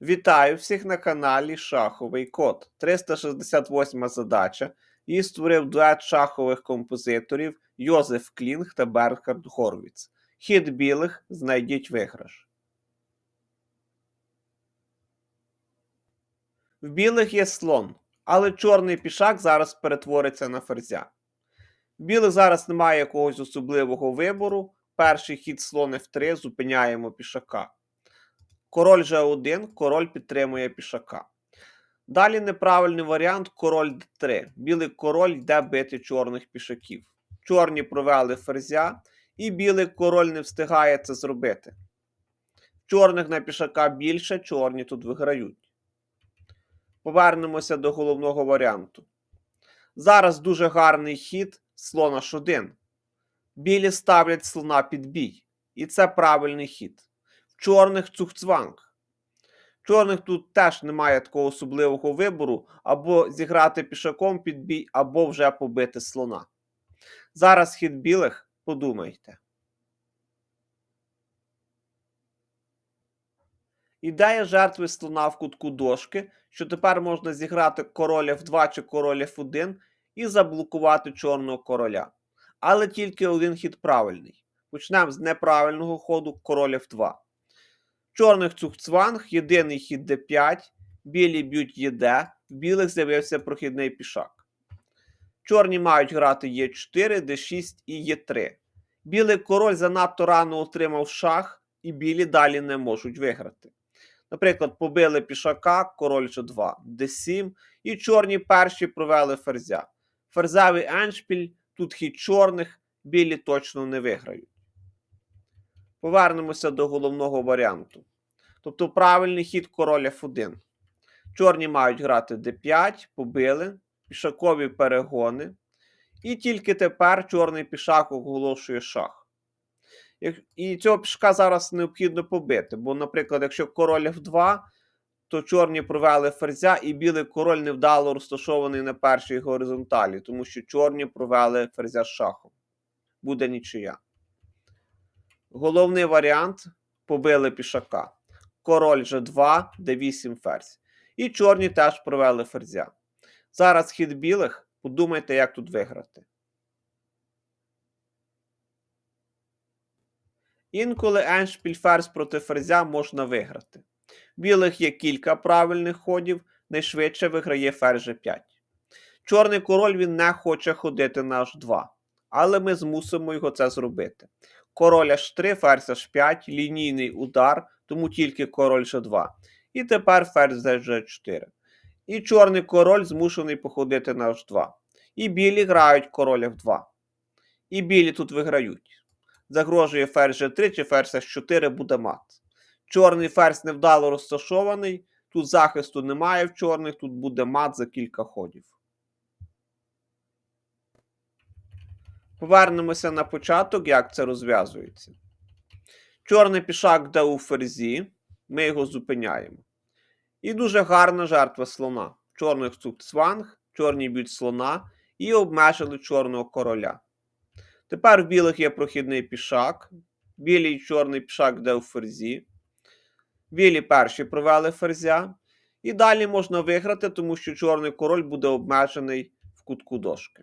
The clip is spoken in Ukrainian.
Вітаю всіх на каналі Шаховий Код. 368 задача. Її створив дует шахових композиторів Йозеф Клінг та Берхард Горвіц. Хід білих знайдіть виграш. В білих є слон, але чорний пішак зараз перетвориться на ферзя. В білих зараз немає якогось особливого вибору. Перший хід слон F3 зупиняємо пішака. Король G1, король підтримує пішака. Далі неправильний варіант король d3. Білий король йде бити чорних пішаків. Чорні провели ферзя, і білий король не встигає це зробити. Чорних на пішака більше, чорні тут виграють. Повернемося до головного варіанту. Зараз дуже гарний хід слон H1. Білі ставлять слона під бій. І це правильний хід чорних цухцванг. Чорних тут теж немає такого особливого вибору, або зіграти пішаком під бій, або вже побити слона. Зараз хід білих, подумайте. Ідея жертви слона в кутку дошки, що тепер можна зіграти король F2 чи король F1 і заблокувати чорного короля. Але тільки один хід правильний. Почнемо з неправильного ходу король F2. Чорних цухцванг, єдиний хід d5, білі б'ють єд, в білих з'явився прохідний пішак. Чорні мають грати Е4, d6 і Е3. Білий король занадто рано отримав шах, і білі далі не можуть виграти. Наприклад, побили пішака, король G2, d7, і чорні перші провели ферзя. Ферзевий еншпіль, тут хід чорних, білі точно не виграють. Повернемося до головного варіанту. Тобто правильний хід король F1. Чорні мають грати d5, побили, пішакові перегони. І тільки тепер чорний пішак оголошує шах. І цього пішка зараз необхідно побити. Бо, наприклад, якщо король F2, то чорні провели ферзя, і білий король невдало розташований на першій горизонталі, тому що чорні провели ферзя шахом. Буде нічия. Головний варіант побили пішака. Король G2, d8 ферзь. І чорні теж провели ферзя. Зараз хід білих. Подумайте, як тут виграти. Інколи еншпіль ферзь проти ферзя можна виграти. Білих є кілька правильних ходів, найшвидше виграє ферзь G5. Чорний король він не хоче ходити на H2, але ми змусимо його це зробити. Король H3, ферзь H5, лінійний удар, тому тільки король G2. І тепер ферзь G4. І чорний король змушений походити на H2. І білі грають король F2. І білі тут виграють. Загрожує ферзь G3 чи ферзь H4 буде мат. Чорний ферзь невдало розташований. Тут захисту немає в чорних, тут буде мат за кілька ходів. Повернемося на початок, як це розв'язується. Чорний пішак де у ферзі, ми його зупиняємо. І дуже гарна жертва слона. Чорних цукцванг, чорні б'ють слона і обмежили чорного короля. Тепер в білих є прохідний пішак. Білий і чорний пішак де у ферзі. Білі перші провели ферзя. І далі можна виграти, тому що чорний король буде обмежений в кутку дошки.